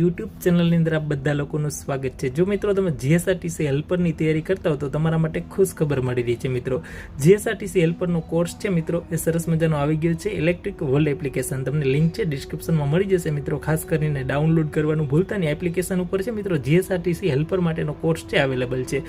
YouTube ચેનલની અંદર આપ બધા લોકોનું સ્વાગત છે. જો મિત્રો તમે જીએસઆરટીસી હેલ્પરની તૈયારી કરતા હો તો તમારા માટે ખુશ ખબર મળી રહી છે મિત્રો. જીએસઆરટીસી હેલ્પરનો કોર્સ છે મિત્રો, એ સરસ મજાનો આવી ગયો છે. ઇલેક્ટ્રિક વર્લ્ડ એપ્લિકેશન તમને લિંક છે ડિસ્ક્રિપ્શનમાં મળી જશે મિત્રો. ખાસ કરીને ડાઉનલોડ કરવાનું ભૂલતા નહીં. એપ્લિકેશન ઉપર છે મિત્રો જીએસઆરટીસી હેલ્પર માટેનો કોર્સ છે અવેલેબલ છે.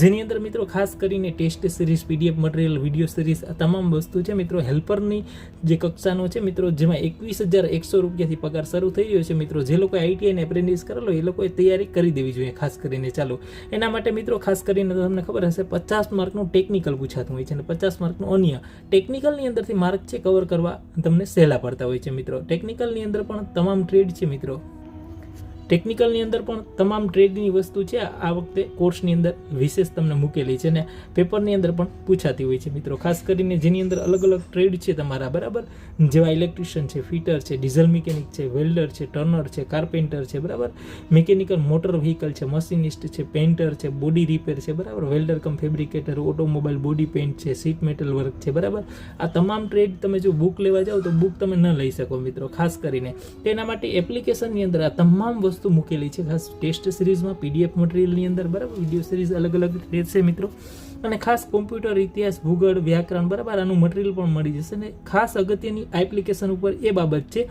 જેની અંદર મિત્રો ખાસ કરીને test series PDF material video series આ તમામ વસ્તુ છે મિત્રો. હેલ્પરની જે કક્ષાનો છે મિત્રો, જેમાં એકવીસ હજાર એકસો રૂપિયાથી પગાર શરૂ થઈ રહ્યો છે મિત્રો. જે લોકો આઈટીઆઈ ને એપ્રેન્ટિસ કરેલો, એ લોકોએ તૈયારી કરી દેવી જોઈએ ખાસ કરીને. ચાલો, એના માટે મિત્રો ખાસ કરીને તમને ખબર હશે, પચાસ માર્કનું ટેકનિકલ પૂછાતું હોય છે અને પચાસ માર્કનું અન્ય. ટેકનિકલની અંદરથી માર્ક છે કવર કરવા તમને સહેલા પડતા હોય છે મિત્રો. ટેકનિકલની અંદર પણ તમામ ટ્રેડ છે મિત્રો. ટેકનિકલની અંદર પણ તમામ ટ્રેડની વસ્તુ છે. આ વખતે કોર્સની અંદર વિશેષ તમને મૂકેલી છે ને પેપરની અંદર પણ પૂછાતી હોય છે મિત્રો. ખાસ કરીને જેની અંદર અલગ અલગ ટ્રેડ છે તમારા, બરાબર? જેવા ઇલેક્ટ્રિશિયન છે ફિટર છે ડીઝલ મિકેનિક છે વેલ્ડર છે ટર્નર છે કાર્પેન્ટર છે, બરાબર? મિકેનિકલ મોટર વ્હીકલ છે મશીનિસ્ટ છે પેન્ટર છે બોડી રિપેર છે, બરાબર? Welder cum fabricator automobile body paint છે સીટ મેટલ વર્ક છે, બરાબર? આ તમામ ટ્રેડ તમે જો બુક લેવા જાઓ તો બુક તમે ન લઈ શકો મિત્રો, ખાસ કરીને. તેના માટે એપ્લિકેશનની અંદર આ તમામ વસ્તુ મૂકેલી છે. ખાસ ટેસ્ટ સિરીઝમાં પીડીએફ મટીરિયલની અંદર બરાબર, વીડિયો સિરીઝ અલગ અલગ રહેશે મિત્રો. અને ખાસ કોમ્પ્યુટર ઇતિહાસ, ભૂગોળ, વ્યાકરણ બરાબર આનું મટીરિયલ પણ મળી જશે. અને ખાસ અગત્યની એપ્લિકેશન ઉપર એ બાબત છે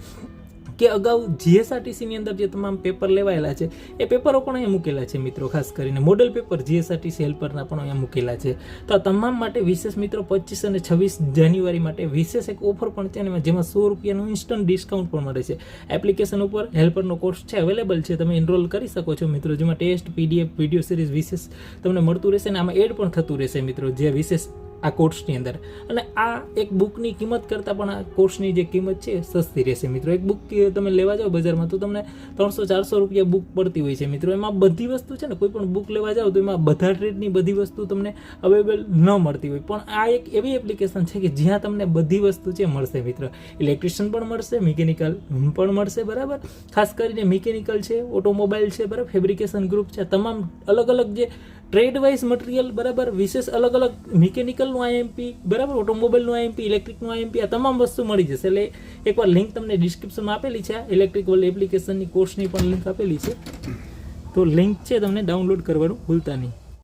કે અગાઉ જીએસઆરટીસીની અંદર જે તમામ પેપર લેવાયેલા છે, એ પેપરો પણ અહીંયા મૂકેલા છે મિત્રો, ખાસ કરીને મોડલ પેપર જીએસઆરટીસી હેલ્પરના પણ અહીંયા મૂકેલા છે. તો આ તમામ માટે વિશેષ મિત્રો પચીસ અને છવ્વીસ જાન્યુઆરી માટે વિશેષ એક ઓફર પણ છે અને જેમાં સો રૂપિયાનું ઇન્સ્ટન્ટ ડિસ્કાઉન્ટ પણ મળે છે. એપ્લિકેશન ઉપર હેલ્પરનો કોર્સ છે અવેલેબલ છે, તમે એનરોલ કરી શકો છો મિત્રો. જેમાં ટેસ્ટ પીડીએફ વીડિયો સિરીઝ વિશેષ તમને મળતું રહેશે અને આમાં એડ પણ થતું રહેશે મિત્રો. જે વિશેષ આ કોર્સની અંદર. અને આ એક બુકની કિંમત કરતાં પણ આ કોર્સની જે કિંમત છે સસ્તી રહેશે મિત્રો. એક બુક તમે લેવા જાઓ બજારમાં તો તમને ત્રણસો, ચારસો રૂપિયા બુક પડતી હોય છે મિત્રો. એમાં બધી વસ્તુ છે ને, કોઈ પણ બુક લેવા જાઓ તો એમાં બધા ટ્રેડની બધી વસ્તુ તમને અવેલેબલ ન મળતી હોય. પણ આ એક એવી એપ્લિકેશન છે કે જ્યાં તમને બધી વસ્તુ છે મળશે મિત્રો. ઇલેક્ટ્રિશિયન પણ મળશે મિકેનિકલ પણ મળશે, બરાબર? ખાસ કરીને મિકેનિકલ છે ઓટોમોબાઈલ છે, બરાબર? ફેબ્રિકેશન ગ્રુપ છે. તમામ અલગ અલગ જે ટ્રેડ વાઇઝ મટીરિયલ બરાબર, વિશેષ અલગ અલગ મિકેનિકલનું આઈએમપી બરાબર ઓટોમોબાઈલનું આઈએમપી ઇલેક્ટ્રિકનું આઈએમપી આ તમામ વસ્તુ મળી જશે. એટલે એકવાર લિંક તમને ડિસ્ક્રિપ્શનમાં આપેલી છે ઇલેક્ટ્રિક વર્લ્ડ એપ્લિકેશનની કોર્સની પણ લિંક આપેલી છે. તો લિંક છે તમને ડાઉનલોડ કરવાનું ભૂલતા નહીં.